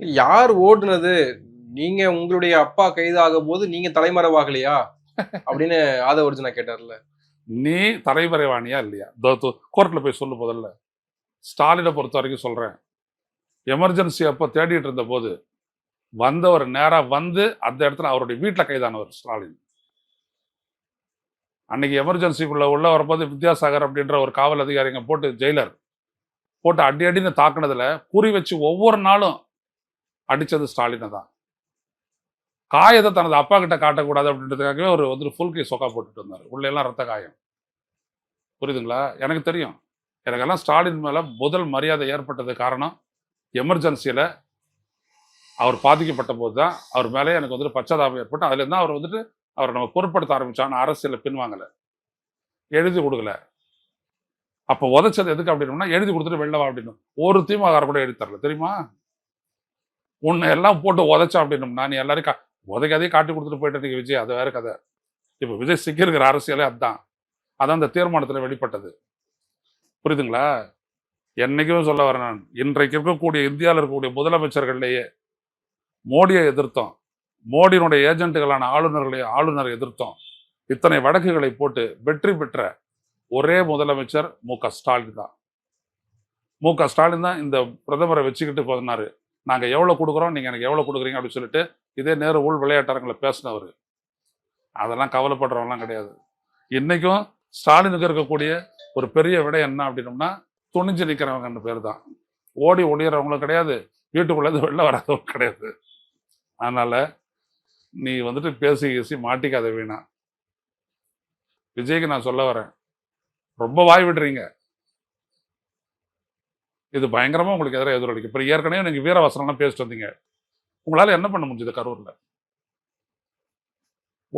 யார் ஓடுனது? நீங்க உங்களுடைய அப்பா கைதாகும் போது நீங்க தலைமறைவாகலையா? அப்படின்னு ஆதவ அர்ஜுனா கேட்டார்ல. நீ தலைமறைவானியா இல்லையா? கோர்ட்ல போய் சொல்லு முதல்ல. ஸ்டாலினை பொறுத்த வரைக்கும் சொல்றேன். எமர்ஜென்சி அப்போ தேடிட்டு இருந்த போது வந்தவர் நேரா வந்து அந்த இடத்துல அவருடைய வீட்டில் கைதானவர் ஸ்டாலின். அன்னைக்கு எமர்ஜென்சிக்குள்ள உள்ள வரும்போது வித்யாசாகர் அப்படின்ற ஒரு காவல் அதிகாரிங்க போட்டு ஜெயிலர் போட்டு அடி அடின்னு தாக்குனதுல குறி வச்சு ஒவ்வொரு நாளும் அடித்தது ஸ்டாலினை தான். காயத்தை தனது அப்பா கிட்ட காட்டக்கூடாது அப்படின்றதுக்காகவே அவர் வந்துட்டு ஃபுல் கை சொக்கா போட்டுட்டு வந்தார். உள்ள எல்லாம் ரத்த காயம். புரியுதுங்களா? எனக்கு தெரியும். எனக்கெல்லாம் ஸ்டாலின் மேலே முதல் மரியாதை ஏற்பட்டது காரணம் எமர்ஜென்சியில் அவர் பாதிக்கப்பட்ட போது தான் அவர் மேலே எனக்கு வந்துட்டு பச்சாதாபம் ஏற்பட்டு அதுலேருந்து அவர் வந்துட்டு அவரை நம்ம பொருட்படுத்த ஆரம்பித்தான் அரசியலில் பின்வாங்கலை. எழுதி கொடுக்கல. அப்போ உதைச்சது எதுக்கு அப்படின்னா எழுதி கொடுத்துட்டு வெளில வா அப்படின்னு. ஒரு திமுக கூட எழுதி தரல. தெரியுமா? உன்னை எல்லாம் போட்டு உதைச்சா அப்படின்னா நீ எல்லாரும் கா- உதைக்காதே காட்டி கொடுத்துட்டு போயிட்டு நீங்கள் விஜய் அது வேற கதை. இப்போ விஜய் சிக்கியிருக்கிற அரசியலே அதுதான் அதான் அந்த தீர்மானத்தில் வெளிப்பட்டது. புரியுதுங்களா? என்னைக்கும் சொல்ல வரேன் நான். இன்றைக்கு இருக்கக்கூடிய இந்தியாவில் இருக்கக்கூடிய முதலமைச்சர்கள்லேயே மோடியை எதிர்த்தோம். மோடியினுடைய ஏஜென்ட்டுகளான ஆளுநர்களை ஆளுநரை எதிர்த்தோம். இத்தனை வழக்குகளை போட்டு வெற்றி பெற்ற ஒரே முதலமைச்சர் மு க ஸ்டாலின் தான். மு க ஸ்டாலின் தான் இந்த பிரதமரை வச்சுக்கிட்டு போனாரு. நாங்கள் எவ்வளோ கொடுக்குறோம் நீங்கள் எனக்கு எவ்வளோ கொடுக்குறீங்க அப்படின்னு சொல்லிட்டு இதே நேரு உள் விளையாட்டரங்களை பேசினவர் அதெல்லாம் கவலைப்படுறவங்களாம் கிடையாது. இன்றைக்கும் ஸ்டாலினுக்கு இருக்கக்கூடிய ஒரு பெரிய விடை என்ன அப்படின்னோம்னா துணிஞ்சு நிற்கிறவங்கன்னு பேர் தான் ஓடி ஒளியிறவங்களும் கிடையாது வீட்டுக்குள்ளேருந்து வெளில வராதவங்க கிடையாது. அதனால் நீ வந்துட்டு பேசி பேசி மாட்டிக்காத வீணா. விஜய்க்கு நான் சொல்ல வரேன். ரொம்ப வாய் விடுறீங்க. இது பயங்கரமாக உங்களுக்கு எதிராக எதிரொலிக்கும். இப்போ ஏற்கனவே நீங்கள் வீரவாசனம்லாம் பேசிட்டு வந்தீங்க. உங்களால் என்ன பண்ண முடிஞ்சது கரூரில்?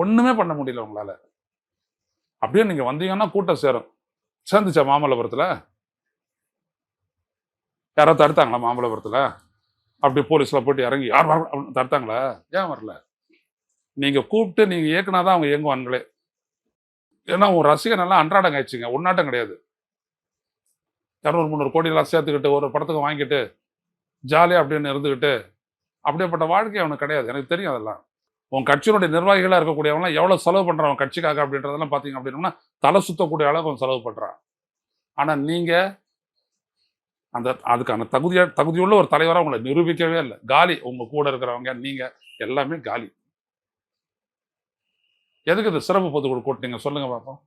ஒன்றுமே பண்ண முடியல உங்களால். அப்படியே நீங்கள் வந்தீங்கன்னா கூட்டம் சேரும். சேர்ந்துச்சா மாமல்லபுரத்தில்? யாரோ தடுத்தாங்களா மாமல்லபுரத்தில்? அப்படி போலீஸில் போட்டு இறங்கி யார் வர அப்படின்னு தடுத்தாங்களா? ஏன் வரல? நீங்கள் கூப்பிட்டு நீங்கள் இயக்குனா தான் அவங்க இயங்குவான்களே ஏன்னா உன் ரசிகன் எல்லாம் அன்றாடம் ஆயிடுச்சுங்க உன்னாட்டம் கிடையாது. இரநூறு முந்நூறு கோடியெல்லாம் சேர்த்துக்கிட்டு ஒரு படத்துக்கு வாங்கிட்டு ஜாலியாக அப்படின்னு இருந்துக்கிட்டு அப்படியேப்பட்ட வாழ்க்கை அவனுக்கு கிடையாது. எனக்கு தெரியும் அதெல்லாம். உன் கட்சியினுடைய நிர்வாகிகளாக இருக்கக்கூடியவங்களாம் எவ்வளோ செலவு பண்ணுறான் அவன் கட்சிக்காக அப்படின்றதெல்லாம் பார்த்தீங்க அப்படின்னா தலை சுத்தக்கூடிய அளவுக்கு அவன் செலவு பண்ணுறான் ஆனால் நீங்கள் அந்த அதுக்கான தகுதியாக தகுதியுள்ள ஒரு தலைவராக உங்களை நிரூபிக்கவே இல்லை. காலி. உங்கள் கூட இருக்கிறவங்க நீங்கள் எல்லாமே காலி. எதுக்கு இது சிறப்பு பொதுக்குழு கூட்டினீங்க? சொல்லுங்கள் பார்ப்போம்